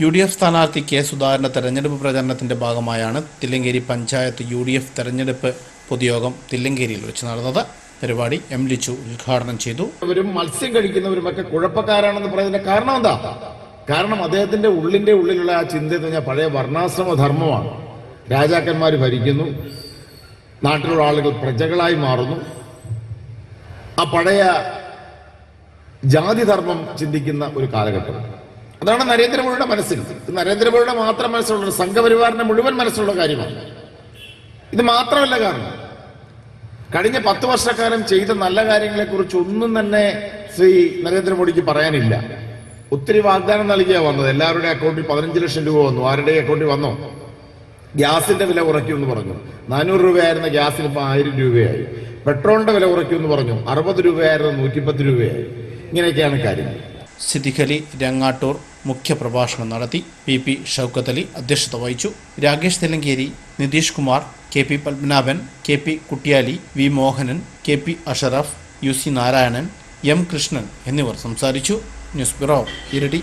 U D F സ്ഥാനാർത്ഥി K സുധാകരന്റെ തെരഞ്ഞെടുപ്പ് പ്രചരണത്തിന്റെ ഭാഗമായാണ് Thillankeri panchayat U D F തെരഞ്ഞെടുപ്പ് പൊതുയോഗം തില്ലങ്കേരിയിൽ വെച്ച് നടന്നത്. പരിപാടി എം ലിച്ചു ഉദ്ഘാടനം ചെയ്തു. അവരും മത്സ്യം കഴിക്കുന്നവരും ഒക്കെ കുഴപ്പക്കാരാണെന്ന് പറയുന്നതിന്റെ കാരണം എന്താ? കാരണം അദ്ദേഹത്തിന്റെ ഉള്ളിന്റെ ഉള്ളിലുള്ള ആ ചിന്ത എന്ന് പറഞ്ഞാൽ പഴയ വർണാശ്രമ ധർമ്മമാണ്. രാജാക്കന്മാർ ഭരിക്കുന്നു. നാട്ടിലുള്ള ആളുകൾ പ്രജകളായി മാറുന്നു. ആ പഴയ ജാതിധർമ്മം ചിന്തിക്കുന്ന ഒരു കാലഘട്ടം. അതാണ് നരേന്ദ്രമോദിയുടെ മനസ്സിൽ. നരേന്ദ്രമോദിയുടെ മാത്രം മനസ്സിലുള്ള സംഘപരിവാറിന്റെ മുഴുവൻ മനസ്സിലുള്ള കാര്യമാണ്. ഇത് മാത്രമല്ല കാരണം കഴിഞ്ഞ പത്ത് വർഷക്കാലം ചെയ്ത നല്ല കാര്യങ്ങളെക്കുറിച്ച് ഒന്നും തന്നെ ശ്രീ നരേന്ദ്രമോദിക്ക് പറയാനില്ല. ഒത്തിരി വാഗ്ദാനം നൽകിയാ വന്നത്. എല്ലാവരുടെ അക്കൗണ്ടിൽ പതിനഞ്ച് ലക്ഷം രൂപ വന്നു. ആരുടെ അക്കൗണ്ടിൽ വന്നോ? ഗ്യാസിന്റെ വില കുറയ്ക്കുമെന്ന് പറഞ്ഞു. നാനൂറ് രൂപയായിരുന്ന ഗ്യാസിന് ഇപ്പൊ ആയിരം രൂപയായി. പെട്രോളിന്റെ വില കുറയ്ക്കുമെന്ന് പറഞ്ഞു. അറുപത് രൂപയായിരുന്ന നൂറ്റിപ്പത്ത് രൂപയായി. ഇങ്ങനെയൊക്കെയാണ് കാര്യങ്ങൾ. സിദ്ദിഖലി രങ്ങാട്ടൂർ മുഖ്യപ്രഭാഷണം നടത്തി. പി. പി. ഷൗക്കത്ത് അലി അധ്യക്ഷത വഹിച്ചു. Rakesh Thelankeri Nitish Kumar K. P. Padmanabhan K. P. Kuttiyali V. Mohanan K. P. Ashraf U. C. Narayanan M. Krishnan എന്നിവർ സംസാരിച്ചു. News bureau ഇരടി